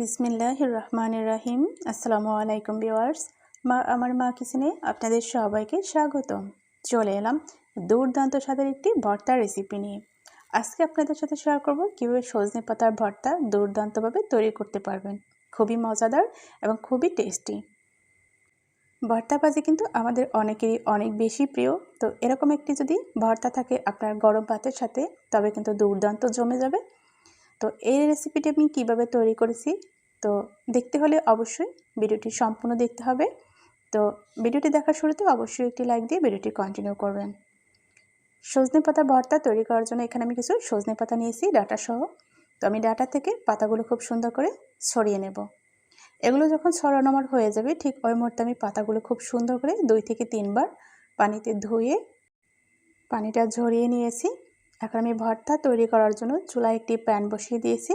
বিসমিল্লাহ রহমান রাহিম। আসসালামু আলাইকুম ভিওয়ার্স মা, আমার মা কিচেনে আপনাদের সবাইকে স্বাগতম। চলে এলাম দুর্দান্ত স্বাদের একটি ভর্তার রেসিপি নিয়ে। আজকে আপনাদের সাথে শেয়ার করব কীভাবে সজনে পাতার ভর্তা দুর্দান্তভাবে তৈরি করতে পারবেন। খুবই মজাদার এবং খুবই টেস্টি ভর্তা ভাজি কিন্তু আমাদের অনেকেরই অনেক বেশি প্রিয়। তো এরকম একটি যদি ভর্তা থাকে আপনার গরম ভাতের সাথে, তবে কিন্তু দুর্দান্ত জমে যাবে। তো এই রেসিপিটি আমি কীভাবে তৈরি করেছি? তো দেখতে হলে অবশ্যই ভিডিওটি সম্পূর্ণ দেখতে হবে। তো ভিডিওটি দেখার শুরুতে অবশ্যই একটি লাইক দিয়ে ভিডিওটি কন্টিনিউ করবেন। সজনে পাতা ভর্তা তৈরি করার জন্য এখানে আমি কিছু সজনে পাতা নিয়েছি, ডাটা সহ। তো আমি ডাটা থেকে পাতাগুলো খুব সুন্দর করে ছড়িয়ে নেব। এগুলো যখন ছড়ানো আমার হয়ে যাবে, ঠিক ওই মুহূর্তে আমি পাতাগুলো খুব সুন্দর করে দুই থেকে তিনবার পানিতে ধুয়ে পানিটা ঝরিয়ে নিয়েছি। এখন আমি ভর্তা তৈরি করার জন্য চুলায় একটি প্যান বসিয়ে দিয়েছি।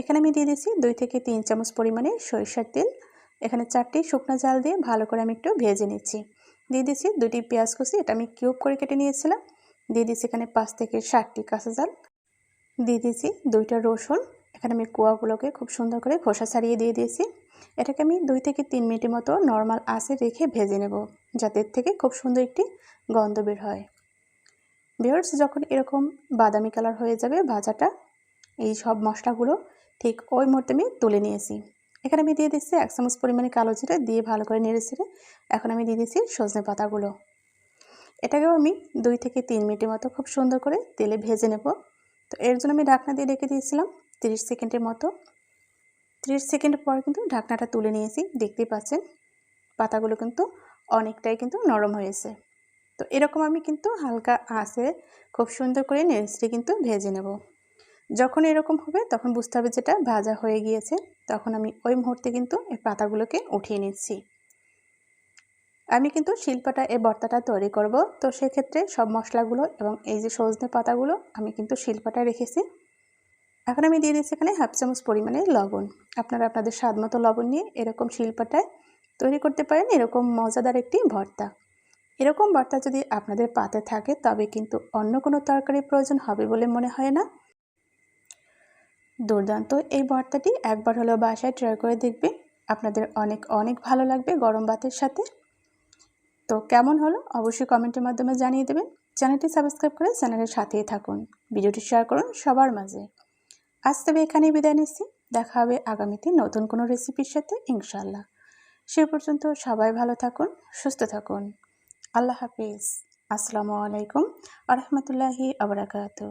এখানে আমি দিয়ে দিয়েছি দুই থেকে তিন চামচ পরিমাণে সরিষার তেল। এখানে চারটি শুকনো জাল দিয়ে ভালো করে আমি একটু ভেজে নিচ্ছি। দিয়ে দিয়েছি দুটি পেঁয়াজ কুচি, এটা আমি কিউব করে কেটে নিয়েছিলাম। দিয়ে দিয়েছি এখানে পাঁচ থেকে ষাটটি কাঁচা জাল। দিয়ে দিয়েছি দুইটা রসুন। এখানে আমি কুয়াগুলোকে খুব সুন্দর করে খোসা ছাড়িয়ে দিয়ে দিয়েছি। এটাকে আমি দুই থেকে তিন মিনিটের মতো নর্মাল আঁচে রেখে ভেজে নেব, যাতে থেকে খুব সুন্দর একটি গন্ধ বের হয়। বিয়ার্স, যখন এরকম বাদামি কালার হয়ে যাবে ভাজাটা, এই সব মশলাগুলো ঠিক ওই মুহূর্তে আমি তুলে নিয়েছি। এখানে আমি দিয়ে দিচ্ছি এক চামচ পরিমাণে কালো জিরে দিয়ে ভালো করে নেড়ে ছেড়ে এখন আমি দিয়ে দিচ্ছি সজনে পাতাগুলো। এটাকেও আমি দুই থেকে তিন মিনিটের মতো খুব সুন্দর করে তেলে ভেজে নেব। তো এর জন্য আমি ঢাকনা দিয়ে রেখে দিয়েছিলাম তিরিশ সেকেন্ডের মতো। তিরিশ সেকেন্ড পর কিন্তু ঢাকনাটা তুলে নিয়েছি, দেখতেই পাচ্ছেন, পাতাগুলো কিন্তু অনেকটাই কিন্তু নরম হয়েছে। তো এরকম আমি কিন্তু হালকা আঁচে খুব সুন্দর করে নেড়ে কিন্তু ভেজে নেব। যখন এরকম হবে তখন বুঝতে হবে যেটা ভাজা হয়ে গিয়েছে, তখন আমি ওই মুহূর্তে কিন্তু এই পাতাগুলোকে উঠিয়ে নিচ্ছি। আমি কিন্তু শিল্পাটা এই বর্তাটা তৈরি করব, তো সেক্ষেত্রে সব মশলাগুলো এবং এই যে সজনে পাতাগুলো আমি কিন্তু শিল্পাটা রেখেছি। এখন আমি দিয়ে দিচ্ছি এখানে হাফ চামচ পরিমাণে লবণ। আপনারা আপনাদের স্বাদ মতো লবণ নিয়ে এরকম শিল্পাটায় তৈরি করতে পারেন, এরকম মজাদার একটি ভর্তা। এরকম ভর্তা যদি আপনাদের পাতে থাকে, তবে কিন্তু অন্য কোনো তরকারির প্রয়োজন হবে বলে মনে হয় না। দুর্দান্ত এই ভর্তাটি একবার হলেও বাসায় ট্রাই করে দেখবে আপনাদের অনেক অনেক ভালো লাগবে গরম ভাতের সাথে। তো কেমন হলো? অবশ্যই কমেন্টের মাধ্যমে জানিয়ে দেবেন। চ্যানেলটি সাবস্ক্রাইব করে চ্যানেলের সাথেই থাকুন। ভিডিওটি শেয়ার করুন সবার মাঝে। আজ তবে এখানেই বিদায় নিচ্ছি। দেখা হবে আগামীতে নতুন কোনো রেসিপির সাথে ইনশাল্লাহ সে পর্যন্ত সবাই ভালো থাকুন, সুস্থ থাকুন। আল্লাহ হাফিজ। আসসালামু আলাইকুম আরহামতুল্লাহি রহমতুল্লাহি আবরাকাতু